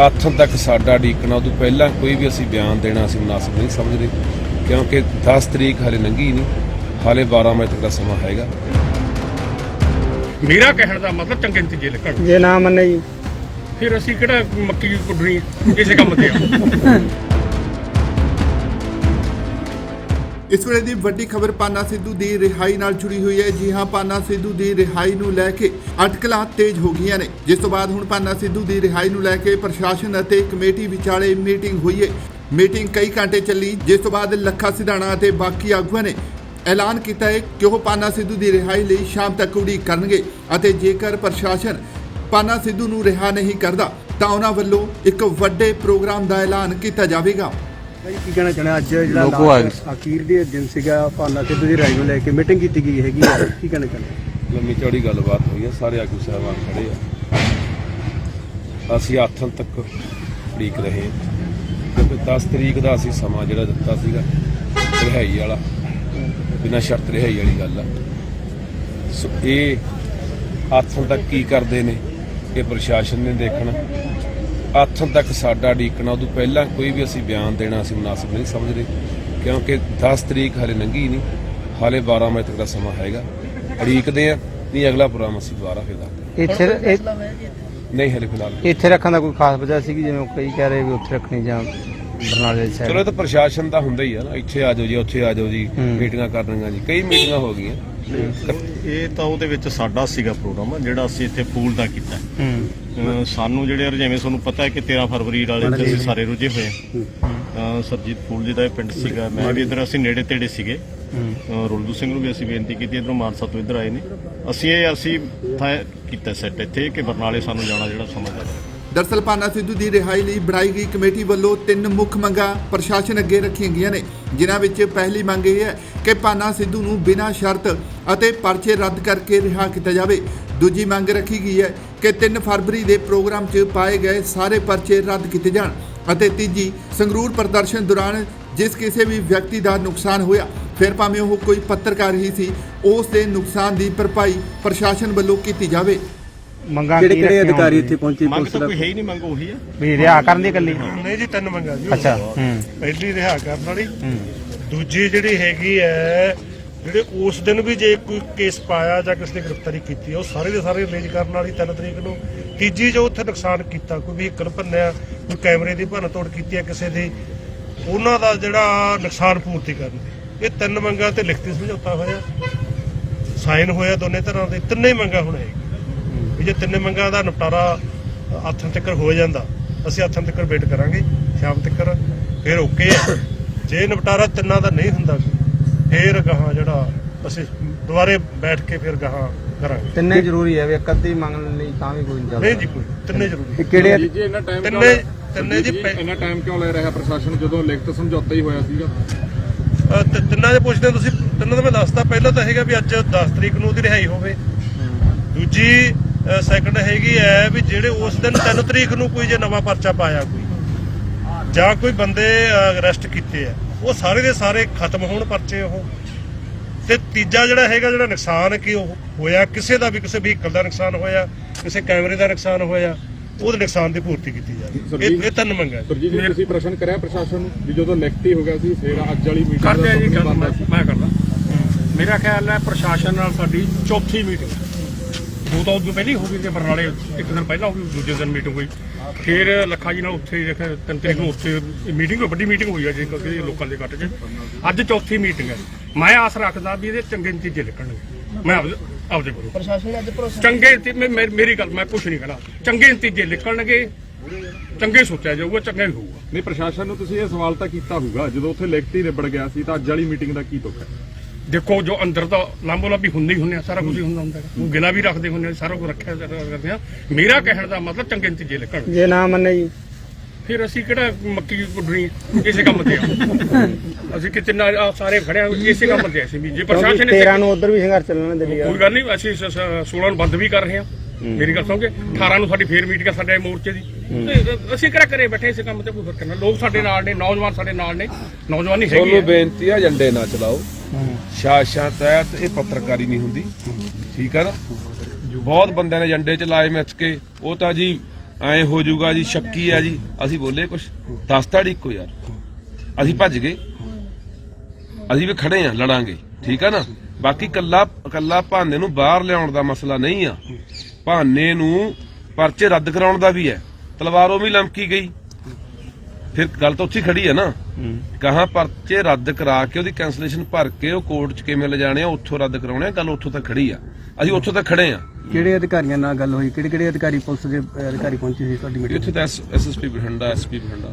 ਆਥਣ ਤੱਕ ਸਾਡਾ ਡੀਕਣਾ ਉਦੋਂ ਪਹਿਲਾਂ ਕੋਈ ਵੀ ਅਸੀਂ ਬਿਆਨ ਦੇਣਾ ਅਸੀਂ ਮੁਨਾਸਬ ਨਹੀਂ ਸਮਝਦੇ ਕਿਉਂਕਿ 10 ਤਰੀਕ ਹਲੇ ਲੰਘੀ ਨਹੀਂ ਹਾਲੇ 12 ਵਜੇ ਤੱਕ ਦਾ ਸਮਾਂ ਹੈਗਾ। ਮੇਰਾ ਕਹਿਣ ਦਾ ਮਤਲਬ ਚੰਗੇ ਨਤੀਜੇ ਲਿਖਣ ਜੇ ਨਾ ਮੰਨੇ ਜੀ। ਫਿਰ ਅਸੀਂ ਕਿਹੜਾ ਮੱਕੀ ਕੁੱਟਣੀ ਕਿਸੇ ਕੰਮ ਤੇ ਆ ਇਸ ਵੇਲੇ ਦੀ ਵੱਡੀ ਖਬਰ ਪਾਨਾ ਸਿੱਧੂ ਦੀ ਰਿਹਾਈ ਨਾਲ ਜੁੜੀ ਹੋਈ ਹੈ। ਜੀ ਹਾਂ, ਪਾਨਾ ਸਿੱਧੂ ਦੀ ਰਿਹਾਈ ਨੂੰ ਲੈ ਕੇ ਅਟਕਲਾਂ ਤੇਜ਼ ਹੋ ਗਈਆਂ ਨੇ। ਜਿਸ ਤੋਂ ਬਾਅਦ ਹੁਣ ਪਾਨਾ ਸਿੱਧੂ ਦੀ ਰਿਹਾਈ ਨੂੰ ਲੈ ਕੇ ਪ੍ਰਸ਼ਾਸਨ ਅਤੇ ਕਮੇਟੀ ਵਿਚਾਲੇ ਮੀਟਿੰਗ ਹੋਈ ਹੈ। ਮੀਟਿੰਗ ਕਈ ਘੰਟੇ ਚੱਲੀ। ਜਿਸ ਤੋਂ ਬਾਅਦ ਲੱਖਾ ਸਿਧਾਣਾ ਅਤੇ ਬਾਕੀ ਆਗੂਆਂ ਨੇ ਐਲਾਨ ਕੀਤਾ ਹੈ ਕਿ ਉਹ ਪਾਨਾ ਸਿੱਧੂ ਦੀ ਰਿਹਾਈ ਲਈ ਸ਼ਾਮ ਤੱਕ ਉਡੀਕ ਕਰਨਗੇ ਅਤੇ ਜੇਕਰ ਪ੍ਰਸ਼ਾਸਨ ਪਾਨਾ ਸਿੱਧੂ ਨੂੰ ਰਿਹਾ ਨਹੀਂ ਕਰਦਾ, ਤਾਂ ਉਹਨਾਂ ਵੱਲੋਂ ਇੱਕ ਵੱਡੇ ਪ੍ਰੋਗਰਾਮ ਦਾ ਐਲਾਨ ਕੀਤਾ ਜਾਵੇਗਾ। ਭਾਈ ਕੀ ਕਹਿਣਾ ਚਾਹਣਾ ਅੱਜ ਜਿਹੜਾ ਲੋਕੋ ਆ last ਅਖੀਰ ਦੇ ਦਿਨ ਸੀਗਾ ਭਾਨਾ ਸਿੱਧੂ ਦੀ ਰਾਈ ਨੂੰ ਲੈ ਕੇ ਮੀਟਿੰਗ ਕੀਤੀ ਗਈ ਹੈਗੀ ਆ। ਕੀ ਕਹਿਣਾ ਚਾਹੁੰਦੇ ਲੰਮੀ ਚੌੜੀ ਗੱਲਬਾਤ ਹੋਈ ਹੈ ਸਾਰੇ ਆਗੂ ਸਾਹਿਬਾਨ ਖੜੇ ਆ। ਅਸੀਂ ਆਥਣ ਤੱਕ ਉਡੀਕ ਰਹੇ ਹਾਂ। ਕਿਉਂਕਿ 10 ਤਰੀਕ ਦਾ ਅਸੀਂ ਸਮਾਂ ਜਿਹੜਾ ਦਿੱਤਾ ਸੀਗਾ ਰਿਹਾਈ ਵਾਲਾ ਬਿਨਾਂ ਸ਼ਰਤ ਰਿਹਾਈ ਵਾਲੀ ਗੱਲ ਆ। ਸੋ ਇਹ ਆਥਣ ਤੱਕ ਕੀ ਕਰਦੇ ਨੇ ਇਹ ਪ੍ਰਸ਼ਾਸਨ ਨੇ ਦੇਖਣਾ। ਆਥਣ ਤੱਕ ਸਾਡਾ ਡੀਕਣਾ ਉਦੋਂ ਪਹਿਲਾਂ ਕੋਈ ਵੀ ਅਸੀਂ ਬਿਆਨ ਦੇਣਾ ਅਸੀਂ ਮੁਨਾਸਬ ਨਹੀਂ ਸਮਝਦੇ ਕਿਉਂਕਿ 10 ਤਰੀਕ ਹਲੇ ਲੰਘੀ ਨਹੀਂ ਹਾਲੇ 12 ਵਜੇ ਤੱਕ ਦਾ ਸਮਾਂ ਹੈਗਾ। ਉਡੀਕਦੇ ਆ ਨਹੀਂ ਅਗਲਾ ਪ੍ਰੋਗਰਾਮ ਅਸੀਂ ਦੁਬਾਰਾ ਫਿਰ ਦੱਸਦੇ ਇੱਥੇ। ਨਹੀਂ ਹਲੇ ਫਿਲਹਾਲ। ਇੱਥੇ ਰੱਖਣ ਦਾ ਕੋਈ ਖਾਸ ਵਜ੍ਹਾ ਸੀ ਜਿਵੇਂ ਉਹ ਕਈ ਕਹਿ ਰਹੇ ਵੀ ਉੱਥੇ ਰੱਖਣੀ ਜਾਂ ਬਰਨਾਲੇ ਦੀ ਚਲੋ ਇਹ ਸਾਈਡ ਤਾਂ ਪ੍ਰਸ਼ਾਸਨ ਦਾ ਹੁੰਦਾ ਹੀ ਆ ਨਾ ਇੱਥੇ ਆ ਜਾਓ ਜੀ ਉੱਥੇ ਆ ਜਾਓ ਜੀ। ਮੀਟਿੰਗਾਂ ਕਰਨੀਆਂ ਜੀ ਕਈ ਮੀਟਿੰਗਾਂ ਹੋ ਗਈਆਂ। ਇਹ ਤਾਂ ਉਹਦੇ ਵਿੱਚ ਸਾਡਾ ਸੀਗਾ ਪ੍ਰੋਗਰਾਮ ਜਿਹੜਾ ਅਸੀਂ ਇੱਥੇ ਪੂਲ ਦਾ ਕੀਤਾ। ਹੂੰ। ਸਾਨੂੰ ਜਿਹੜੇ ਜਿਵੇਂ ਤੁਹਾਨੂੰ ਪਤਾ ਹੈ ਕਿ 13 ਫਰਵਰੀ ਵਾਲੇ ਤੇ ਅਸੀਂ ਸਾਰੇ ਰੁੱਝੇ ਹੋਏ। ਹਾਂ। ਸਰਜੀਤ ਫੂਲ ਜੀ ਦਾ ਇਹ ਪਿੰਡ ਸੀਗਾ। ਮੈਂ ਵੀ ਇਧਰ ਅਸੀਂ ਨੇੜੇ ਤੇੜੇ ਸੀਗੇ। ਰੁਲਦੂ ਸਿੰਘ ਨੂੰ ਵੀ ਅਸੀਂ ਬੇਨਤੀ ਕੀਤੀ ਇਧਰੋਂ ਮਾਨਸਾ ਤੋਂ ਇਧਰ ਆਏ ਨੇ। ਅਸੀਂ ਇਹ ਅਸੀਂ ਕੀਤਾ ਸੈੱਟ ਇੱਥੇ ਕਿ ਬਰਨਾਲੇ ਸਾਨੂੰ ਜਾਣਾ ਜਿਹੜਾ ਸਮਝਦਾ ਦਰਸਲ ਪਾਨਾ ਸਿੱਧੂ ਦੀ ਰਿਹਾਈ ਲਈ ਬਣਾਈ ਗਈ ਕਮੇਟੀ ਵੱਲੋਂ ਤਿੰਨ ਮੁੱਖ ਮੰਗਾਂ ਪ੍ਰਸ਼ਾਸਨ ਅੱਗੇ ਰੱਖੀਆਂ ਗਈਆਂ ਨੇ, ਜਿਨ੍ਹਾਂ ਵਿੱਚ ਪਹਿਲੀ ਮੰਗ ਇਹ ਹੈ ਕਿ ਪਾਨਾ ਸਿੱਧੂ ਨੂੰ ਬਿਨਾਂ ਸ਼ਰਤ ਅਤੇ ਪਰਚੇ ਰੱਦ ਕਰਕੇ ਰਿਹਾ ਕੀਤਾ ਜਾਵੇ। ਦੂਜੀ ਮੰਗ ਰੱਖੀ ਗਈ ਹੈ ਕਿ 3 ਫਰਵਰੀ ਦੇ ਪ੍ਰੋਗਰਾਮ 'ਚ ਪਾਏ ਗਏ ਸਾਰੇ ਪਰਚੇ ਰੱਦ ਕੀਤੇ ਜਾਣ ਅਤੇ ਤੀਜੀ ਸੰਗਰੂਰ ਪ੍ਰਦਰਸ਼ਨ ਦੌਰਾਨ ਜਿਸ ਕਿਸੇ ਵੀ ਵਿਅਕਤੀ ਦਾ ਨੁਕਸਾਨ ਹੋਇਆ, ਫਿਰ ਭਾਵੇਂ ਉਹ ਕੋਈ ਪੱਤਰਕਾਰ ਹੀ ਸੀ, ਉਸ ਦੇ ਨੁਕਸਾਨ ਦੀ ਭਰਪਾਈ ਪ੍ਰਸ਼ਾਸਨ ਵੱਲੋਂ ਕੀਤੀ ਜਾਵੇ। ਮੰਗਾਂ ਕਿਹੜੇ ਕਿਹੜੇ ਅਧਿਕਾਰੀ? ਇੱਥੇ ਪਹੁੰਚੇ ਮੰਗ ਪੁਲਿਸ ਤਾਂ ਦਾ? ਕੋਈ ਹੈ ਹੀ ਨਹੀਂ ਮੰਗ ਉਹੀ ਆ। ਵੀ ਰਿਹਾ ਕਰਨ ਦੀ ਇਕੱਲੀ। ਨਹੀਂ ਜੀ ਤਿੰਨ ਮੰਗਾਂ ਜੀ। ਅੱਛਾ ਹੂੰ। ਪਹਿਲੀ ਰਿਹਾ ਕਰਨ ਵਾਲੀ। ਹੂੰ। ਦੂਜੀ ਜਿਹੜੀ ਹੈਗੀ ਹੈ ਜਿਹੜੇ ਉਸ ਦਿਨ ਵੀ ਜੇ ਕੋਈ ਕੇਸ ਪਾਇਆ ਜਾਂ ਕਿਸੇ ਨੇ ਗ੍ਰਿਫਤਾਰੀ ਕੀਤੀ ਹੈ, ਉਹ ਸਾਰੇ ਦੇ ਸਾਰੇ ਰਿਲੀਜ਼ ਕਰਨ ਵਾਲੀ 3 ਤਰੀਕ ਨੂੰ। ਤੀਜੀ ਜੋ ਉੱਥੇ ਨੁਕਸਾਨ ਕੀਤਾ ਕੋਈ ਵਹੀਕਲ ਭੰਨਿਆ ਕੋਈ ਕੈਮਰੇ ਦੀ ਭੰਨ ਤੋੜ ਕੀਤੀ ਹੈ ਕਿਸੇ ਦੀ ਉਹਨਾਂ ਦਾ ਜਿਹੜਾ ਨੁਕਸਾਨ ਪੂਰਤੀ ਕਰਨ ਇਹ ਤਿੰਨ ਮੰਗਾਂ ਤੇ ਲਿਖਤੀ ਸਮਝੌਤਾ ਹੋਇਆ। ਸਾਈਨ ਹੋਇਆ ਦੋਨੇ ਤਰ੍ਹਾਂ ਦੇ ਤਿੰਨੇ ਮੰਗਾਂ ਹੁਣ ਵੀ ਜੇ ਤਿੰਨੇ ਮੰਗਾਂ ਦਾ ਨਿਪਟਾਰਾ ਹੱਥਾਂ ਤੱਕ ਹੋ ਜਾਂਦਾ ਅਸੀਂ ਹੱਥਾਂ ਤੱਕ ਵੇਟ ਕਰਾਂਗੇ ਸ਼ਾਮ ਤੱਕ ਫਿਰ ਓਕੇ ਹੈ ਜੇ ਨਿਪਟਾਰਾ ਤਿੰਨਾਂ ਦਾ ਨਹੀਂ ਹੁੰਦਾ ਫਿਰ ਗਾਹਾਂ ਜਿਹੜਾ ਅਸੀਂ ਦੁਬਾਰੇ ਬੈਠ ਕੇ ਫਿਰ ਗਾਹਾਂ ਕਰਾਂਗੇ। ਤਿੰਨੇ ਜ਼ਰੂਰੀ ਹੈ ਵੀ ਇੱਕ ਅੱਧੀ ਮੰਗ ਲਈ ਤਾਂ ਵੀ ਕੋਈ ਨਹੀਂ ਚੱਲਦਾ। ਨਹੀਂ ਜੀ ਕੋਈ ਤਿੰਨੇ ਜ਼ਰੂਰੀ ਇਹ ਕਿਹੜੇ ਜੀ ਇੰਨਾ ਟਾਈਮ ਤਿੰਨੇ ਤਿੰਨੇ ਜੀ ਇੰਨਾ ਟਾਈਮ ਕਿਉਂ ਲੈ ਰਿਹਾ ਪ੍ਰਸ਼ਾਸਨ ਜਦੋਂ ਲਿਖਤ ਸਮਝੌਤਾ ਹੀ ਹੋਇਆ ਸੀਗਾ? ਤਿੰਨਾਂ ਦੇ ਪੁੱਛਦੇ ਤੁਸੀਂ ਤਿੰਨਾਂ ਦਾ ਮੈਂ ਦੱਸਦਾ ਪਹਿਲਾਂ ਤਾਂ ਹੈਗਾ ਵੀ ਅੱਜ 10 ਤਰੀਕ ਨੂੰ ਉਹਦੀ ਰਿਹਾਈ ਹੋਵੇ। ਦੂਜੀ ਸੈਕੰਡ ਹੈਗੀ ਹੈ ਵੀ ਜਿਹੜੇ ਉਸ ਦਿਨ 3 ਤਰੀਕ ਨੂੰ ਕੋਈ ਜੇ ਨਵਾਂ ਪਰਚਾ ਪਾਇਆ ਕੋਈ ਜਾਂ ਕੋਈ ਬੰਦੇ ਅਰੈਸਟ ਕੀਤੇ ਆ ਉਹ ਸਾਰੇ ਦੇ ਸਾਰੇ ਖਤਮ ਹੋਣ ਪਰਚੇ ਉਹ। ਤੇ ਤੀਜਾ ਜਿਹੜਾ ਹੈਗਾ ਜਿਹੜਾ ਨੁਕਸਾਨ ਕੀ ਉਹ ਹੋਇਆ ਕਿਸੇ ਦਾ ਵੀ ਕਿਸੇ ਵਹੀਕਲ ਦਾ ਨੁਕਸਾਨ ਹੋਇਆ ਕਿਸੇ ਕੈਮਰੇ ਦਾ ਨੁਕਸਾਨ ਹੋਇਆ ਉਹਦੇ ਨੁਕਸਾਨ ਦੀ ਪੂਰਤੀ ਕੀਤੀ ਜਾਵੇ ਇਹ ਇਹ ਤਿੰਨ ਮੰਗਾਂ ਸਰ ਜੀ ਜੀ ਤੁਸੀਂ ਪ੍ਰਸ਼ਨ ਕਰਿਆ ਪ੍ਰਸ਼ਾਸਨ ਨੂੰ ਵੀ ਜਦੋਂ ਲਿਖਤੀ ਹੋ ਗਿਆ ਸੀ ਫਿਰ ਅੱਜ ਵਾਲੀ ਮੀਟਿੰਗ ਕਰਦੇ ਜੀ। ਮੈਂ ਕਰਦਾ। ਮੇਰਾ ਖਿਆਲ ਹੈ ਪ੍ਰਸ਼ਾਸਨ ਨਾਲ ਸਾਡੀ ਚੌਥੀ ਮੀਟਿੰਗ ਦੋ ਤਾਂ ਉਦੋਂ ਪਹਿਲੀ ਹੋ ਗਈ ਤੇ ਬਰਨਾਲੇ। ਇੱਕ ਦਿਨ ਪਹਿਲਾਂ ਹੋ ਗਈ ਦੂਜੇ ਦਿਨ ਮੀਟਿੰਗ ਹੋਈ। ਫਿਰ ਲੱਖਾ ਜੀ ਨਾਲ ਉੱਥੇ ਦੇਖਿਆ ਤਿੰਨ ਤਰੀਕ ਨੂੰ ਉੱਥੇ ਮੀਟਿੰਗ ਵੱਡੀ ਮੀਟਿੰਗ ਹੋਈ ਹੈ ਜੀ ਕਿਉਂਕਿ ਲੋਕਾਂ ਦੇ ਇਕੱਠ 'ਚ। ਅੱਜ ਚੌਥੀ ਮੀਟਿੰਗ ਹੈ। ਮੈਂ ਆਸ ਰੱਖਦਾ ਵੀ ਇਹਦੇ ਚੰਗੇ ਨਤੀਜੇ ਨਿਕਲਣਗੇ। ਮੈਂ ਆਪਦੇ ਆਪਦੇ ਕੋਲ। ਪ੍ਰਸ਼ਾਸਨ ਅੱਜ ਚੰਗੇ ਮੇ- ਮੇ- ਮੇਰੀ ਗੱਲ ਮੈਂ ਕੁਝ ਨਹੀਂ ਕਹਿਣਾ। ਚੰਗੇ ਨਤੀਜੇ ਨਿਕਲਣਗੇ ਚੰਗੇ ਸੋਚਿਆ ਜਾਊਗਾ ਚੰਗਾ ਹੀ ਹੋਊਗਾ। ਨਹੀਂ ਪ੍ਰਸ਼ਾਸਨ ਨੂੰ ਤੁਸੀਂ ਇਹ ਸਵਾਲ ਤਾਂ ਕੀਤਾ ਹੋਊਗਾ ਜਦੋਂ ਉੱਥੇ ਲਿਖਤੀ ਨਿਬੜ ਗਿਆ ਸੀ ਤਾਂ ਅੱਜ ਵਾਲੀ ਮੀਟਿੰਗ ਦਾ ਕੀ ਦੁੱਖ ਹੈ? ਦੇਖੋ ਜੋ ਅੰਦਰ ਤਾਂ ਲਾਂਬੋ ਲਾਂਬੀ ਹੁੰਦੇ ਹੀ ਹੁੰਦੇ ਆ ਸਾਰਾ ਕੁਝ ਹੀ ਹੁੰਦਾ ਹੁੰਦਾ ਹੈ ਉਹ ਗਿਲਾ ਵੀ ਰੱਖਦੇ ਹੁੰਦੇ ਆ ਸਾਰਾ ਕੁਝ ਰੱਖਿਆ ਕਰਦੇ ਆ। ਮੇਰਾ ਕਹਿਣ ਦਾ ਮਤਲਬ ਚੰਗੇ ਨਤੀਜੇ ਲਿਖਣ ਜੇ ਨਾ ਮੰਨੇ ਜੀ। ਫਿਰ ਅਸੀਂ ਕਿਹੜਾ ਮੱਕੀ ਕੁੱਟਣੀ ਇਸੇ ਕੰਮ ਤੇ ਆ। ਅਸੀਂ ਕਿਤੇ ਨਾ ਆਹ ਸਾਰੇ ਖੜਿਆ ਇਸੇ ਕੰਮ ਤੇ ਆ ਅਸੀਂ ਵੀ। ਜੇ ਪ੍ਰਸ਼ਾਸਨ ਨੇ 13 ਨੂੰ ਉਧਰ ਵੀ ਸੰਘਰਸ਼ ਚੱਲਣਾ ਦਿੱਲੀ ਕੋਈ ਗੱਲ ਨਹੀਂ ਅਸੀਂ ਸ- ਸ- 16 ਨੂੰ ਬੰਦ ਵੀ ਕਰ ਰਹੇ ਹਾਂ। ਮੇਰੀ ਗੱਲ ਸੁਣੋਗੇ 18 ਨੂੰ ਸਾਡੀ ਫੇਰ ਮੀਟਿੰਗ ਆ ਸਾਡੇ ਮੋਰਚੇ ਦੀ। ਤੇ ਅਸੀਂ ਕਿਹੜਾ ਕਰੇ ਬੈਠੇ ਇਸੇ ਕੰਮ ਤੇ ਕੋਈ ਫ਼ਰਕ ਨਾ। ਲੋਕ ਸਾਡੇ ਨਾਲ ਨੇ ਨੌਜਵਾਨ ਸਾਡੇ ਨਾਲ ਨੇ। ਨੌਜਵਾਨੀ ਹੈਗੀ ਤੁਹਾਨੂੰ ਹੈ ਬੇਨਤੀ ਆ ਏਜੰਡੇ ਨਾ ਚਲਾਓ। ਸ਼ਾਸ਼ਾਂ ਤਹਿਤ ਇਹ ਪੱਤਰਕਾਰੀ ਨਹੀਂ ਹੁੰਦੀ। ਠੀਕ ਆ ਨਾ? ਬਹੁਤ ਬੰਦਿਆਂ ਨੇ ਏਜੰਡੇ ਚ ਲਾਏ ਮਿੱਥ ਕੇ। ਉਹ ਤਾਂ ਜੀ ਐ ਹੋ ਜਾਊਗਾ ਜੀ, ਸ਼ੱਕੀ ਆ ਜੀ। ਅਸੀਂ ਬੋਲੇ ਕੁਛ। ਦਸ ਤਾਂ ਇੱਕੋ ਯਾਰ। ਅਸੀਂ ਭੱਜ ਗਏ। ਅਸੀਂ ਵੀ ਖੜੇ ਆ, ਲੜਾਂਗੇ। ਠੀਕ ਆ ਨਾ? ਬਾਕੀ ਕੱਲਾ ਕੱਲਾ ਭਾਨੇ ਨੂੰ ਬਾਹਰ ਲਿਆਉਣ ਦਾ ਮਸਲਾ ਨਹੀਂ ਆ। ਭਾਨੇ ਨੂੰ ਪਰਚੇ ਰੱਦ ਕਰਾਉਣ ਦਾ ਵੀ ਹੈ। ਤਲਵਾਰੋਂ ਵੀ ਲਮਕੀ ਗਈ। ਫਿਰ ਗੱਲ ਤਾਂ ਉੱਥੇ ਖੜੀ ਹੈ ਨਾ। ਕਹਾਂ ਪਰਚੇ ਰੱਦ ਕਰਾ ਕੇ ਉਹਦੀ ਕੈਂਸਲੇਸ਼ਨ ਭਰ ਕੇ ਉਹ ਕੋਰਟ 'ਚ ਕਿਵੇਂ ਲਿਜਾਣੇ ਆ ਉੱਥੋਂ ਰੱਦ ਕਰਾਉਣੇ ਆ ਗੱਲ ਉੱਥੋਂ ਤੱਕ ਖੜੀ ਆ। ਅਸੀਂ ਉੱਥੋਂ ਤੱਕ ਖੜੇ ਆ। ਕਿਹੜੇ ਅਧਿਕਾਰੀਆਂ ਨਾਲ ਗੱਲ ਹੋਈ? ਕਿਹੜੇ ਕਿਹੜੇ ਅਧਿਕਾਰੀ ਪੁਲਿਸ ਦੇ ਅਧਿਕਾਰੀ ਪਹੁੰਚੇ ਸੀ ਤੁਹਾਡੀ ਮੀਟਿੰਗ ਇੱਥੇ ਤਾਂ ਐਸਐਸਪੀ ਬਠਿੰਡਾ ਐਸਪੀ ਬਠਿੰਡਾ।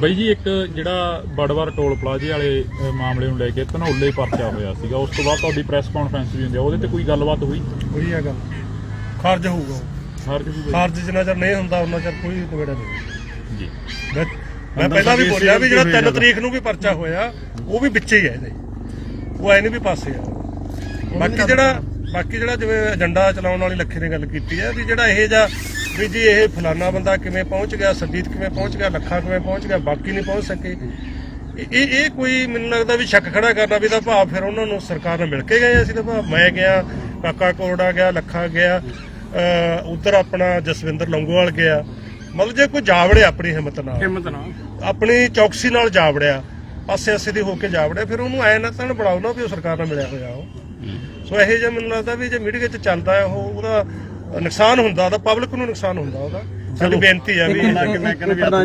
ਬਈ ਜੀ ਇੱਕ ਜਿਹੜਾ ਬੜਵਾਰ ਟੋਲ ਪਲਾਜ਼ੇ ਵਾਲੇ ਮਾਮਲੇ ਨੂੰ ਲੈ ਕੇ ਧਨੌਲੇ ਪਰਚਾ ਹੋਇਆ ਸੀਗਾ ਉਸ ਤੋਂ ਬਾਅਦ ਤੁਹਾਡੀ ਪ੍ਰੈਸ ਕਾਨਫਰੰਸ ਵੀ ਹੁੰਦੀ ਆ ਉਹਦੇ ਤੇ ਕੋਈ ਗੱਲਬਾਤ ਹੋਈ? ਹੋਈ ਆ ਗੱਲ। ਖਾਰਜ ਹੋਊਗਾ ਖਾਰਜ ਜਿੰਨਾ ਚਿਰ ਨਹੀਂ ਹੁੰਦਾ ਉਹਨਾਂ ਚਿਰ ਕੋਈ ਨਵੇੜਾ ਨਹੀਂ। ਜੀ ਮੈਂ ਮੈਂ ਪਹਿਲਾਂ ਵੀ ਬੋਲਿਆ ਵੀ ਜਿਹੜਾ 3 ਤਰੀਕ ਨੂੰ ਵੀ ਪਰਚਾ ਹੋਇਆ ਉਹ ਵੀ ਵਿੱਚੇ ਹੀ ਹੈ ਇਹਦੇ। ਉਹ ਐ ਨਹੀਂ ਵੀ ਪਾਸੇ ਆ। ਬਾਕੀ ਜਿਹੜਾ ਬਾਕੀ ਜਿਹੜਾ ਜਿਵੇਂ ਏਜੰਡਾ ਚਲਾਉਣ ਵਾਲੀ ਲੱਖੇ ਨੇ ਗੱਲ ਕੀਤੀ ਹੈ ਵੀ ਜਿਹੜਾ ਇਹ ਜਾਂ ਵੀ ਜੀ ਇਹ ਫਲਾਨਾ ਬੰਦਾ ਕਿਵੇਂ ਪਹੁੰਚ ਗਿਆ ਸੰਜੀਤ ਕਿਵੇਂ ਪਹੁੰਚ ਗਿਆ ਲੱਖਾ ਕਿਵੇਂ ਪਹੁੰਚ ਗਿਆ ਬਾਕੀ ਨਹੀਂ ਪਹੁੰਚ ਸਕੇ। ਇਹ- ਇਹ ਕੋਈ ਮੈਨੂੰ ਲੱਗਦਾ ਵੀ ਸ਼ੱਕ ਖੜਾ ਕਰਨਾ ਵੀ ਤਾਂ ਭਾਵ ਫਿਰ ਉਹਨਾਂ ਨੂੰ ਸਰਕਾਰ ਨਾਲ ਮਿਲ ਕੇ ਗਏ ਅਸੀਂ ਤਾਂ ਭਾਵ ਮੈਂ ਗਿਆ ਕਾਕਾ ਕੋਰੜਾ ਗਿਆ ਲੱਖਾ ਗਿਆ ਉਧਰ ਆਪਣਾ ਜਸਵਿੰਦਰ ਲੰਗੋਵਾਲ ਗਿਆ। ਮਤਲਬ ਜੇ ਕੋਈ ਜਾਵੜੇ ਆਪਣੀ ਹਿੰਮਤ ਨਾਲ। ਹਿੰਮਤ ਨਾਲ। ਆਪਣੀ ਚੌਕਸੀ ਨਾਲ ਜਾਵੜਿਆ ਪਾਸੇ ਆਸੇ ਦੀ ਹੋ ਕੇ ਜਾਵੜਿਆ ਫਿਰ ਉਹਨੂੰ ਐ ਨਾ ਤਾਂ ਬਣਾਓ ਨਾ ਵੀ ਉਹ ਸਰਕਾਰ ਨਾਲ ਮਿਲਿਆ ਹੋਇਆ ਉਹ। ਸੋ ਇਹ ਜੇ ਮੈਨੂੰ ਲੱਗਦਾ ਵੀ ਜੇ ਮੀਡੀਆ 'ਚ ਚੱਲਦਾ ਹੈ ਉਹ ਉਹਦਾ ਨੁਕਸਾਨ ਹੁੰਦਾ ਉਹਦਾ ਪਬਲਿਕ ਨੂੰ ਨੁਕਸਾਨ ਹੁੰਦਾ ਉਹਦਾ। ਸਾਡੀ ਬੇਨਤੀ ਹੈ ਵੀ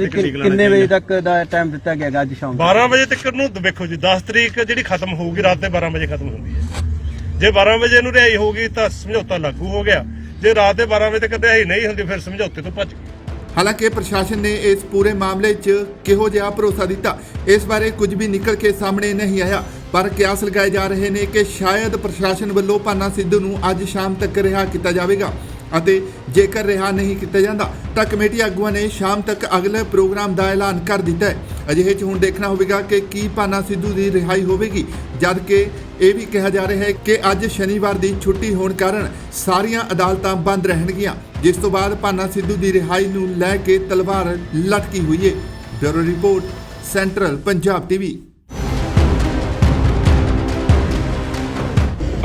ਕਿ- ਕਿੰਨੇ ਵਜੇ ਤੱਕ ਦਾ ਟਾਈਮ ਦਿੱਤਾ ਗਿਆ ਗਾ ਅੱਜ ਸ਼ਾਮ 12 ਵਜੇ ਤੱਕ ਨੂੰ ਵੇਖੋ ਜੀ 10 ਤਰੀਕ ਜਿਹੜੀ ਖਤਮ ਹੋਊਗੀ ਰਾਤ ਦੇ 12 ਵਜੇ ਖਤਮ ਹੁੰਦੀ ਹੈ। ਜੇ 12 ਵਜੇ ਨੂੰ ਰਿਹਾਈ ਹੋਊਗੀ ਤਾਂ ਸਮਝੌਤਾ ਲਾਗੂ ਹੋ ਗਿਆ। ਜੇ ਰਾਤ ਦੇ 12 ਵਜੇ ਤੱਕ ਰਿਹਾਈ ਨਹੀਂ ਹੁੰਦੀ ਫਿਰ ਸਮਝੌਤੇ ਤੋਂ ਭੱਜ ਗਏ। ਹਾਲਾਂਕਿ ਪ੍ਰਸ਼ਾਸਨ ਨੇ ਇਸ ਪੂਰੇ ਮਾਮਲੇ 'ਚ ਕਿਹੋ ਜਿਹਾ ਭਰੋਸਾ ਦਿੱਤਾ? ਇਸ ਬਾਰੇ ਕੁਝ ਵੀ ਨਿਕਲ ਕੇ ਸਾਹਮਣੇ ਨਹੀਂ ਆਇਆ। ਪਰ ਕਿਆਸ ਲਗਾਏ ਜਾ ਰਹੇ ਨੇ ਕਿ ਸ਼ਾਇਦ ਪ੍ਰਸ਼ਾਸਨ ਵੱਲੋਂ ਪਾਨਾ ਸਿੱਧੂ ਨੂੰ ਅੱਜ ਸ਼ਾਮ ਤੱਕ ਰਿਹਾ ਕੀਤਾ ਜਾਵੇਗਾ ਅਤੇ ਜੇਕਰ ਰਿਹਾ ਨਹੀਂ ਕੀਤਾ ਜਾਂਦਾ, ਤਾਂ ਕਮੇਟੀ ਆਗੂਆਂ ਨੇ ਸ਼ਾਮ ਤੱਕ ਅਗਲੇ ਪ੍ਰੋਗਰਾਮ ਦਾ ਐਲਾਨ ਕਰ ਦਿੱਤਾ ਹੈ। ਅਜਿਹੇ 'ਚ ਹੁਣ ਦੇਖਣਾ ਹੋਵੇਗਾ ਕਿ ਕੀ ਪਾਨਾ ਸਿੱਧੂ ਦੀ ਰਿਹਾਈ ਹੋਵੇਗੀ, ਜਦ ਕਿ ਇਹ ਵੀ ਕਿਹਾ ਜਾ ਰਿਹਾ ਹੈ ਕਿ ਅੱਜ ਸ਼ਨੀਵਾਰ ਦੀ ਛੁੱਟੀ ਹੋਣ ਕਾਰਨ ਸਾਰੀਆਂ ਅਦਾਲਤਾਂ ਬੰਦ ਰਹਿਣਗੀਆਂ। ਜਿਸ ਤੋਂ ਬਾਅਦ ਪਾਨਾ ਸਿੱਧੂ ਦੀ ਰਿਹਾਈ ਨੂੰ ਲੈ ਕੇ ਤਲਵਾਰ ਲਟਕੀ ਹੋਈ ਹੈ bureau report central Punjab TV.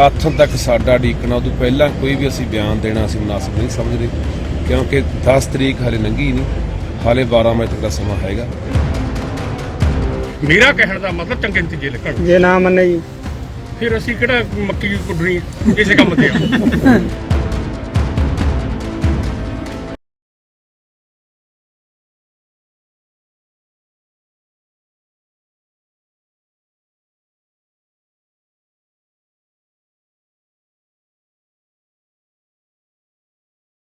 ਆਥਣ ਤੱਕ ਸਾਡਾ ਡੀਕਣਾ ਉਦੋਂ ਪਹਿਲਾਂ ਕੋਈ ਵੀ ਅਸੀਂ ਬਿਆਨ ਦੇਣਾ ਅਸੀਂ ਮੁਨਾਸਬ ਨਹੀਂ ਸਮਝਦੇ ਕਿਉਂਕਿ 10 ਤਰੀਕ ਹਲੇ ਲੰਘੀ ਨਹੀਂ ਹਾਲੇ 12 ਵਜੇ ਤੱਕ ਦਾ ਸਮਾਂ ਹੈਗਾ। ਮੇਰਾ ਕਹਿਣ ਦਾ ਮਤਲਬ ਚੰਗੇ ਨਤੀਜੇ ਲਿਖਣ ਜੇ ਨਾ ਮੰਨੇ ਜੀ। ਫਿਰ ਅਸੀਂ ਕਿਹੜਾ ਮੱਕੀ ਕੁੱਟਣੀ ਕਿਸੇ ਕੰਮ ਤੇ ਆ।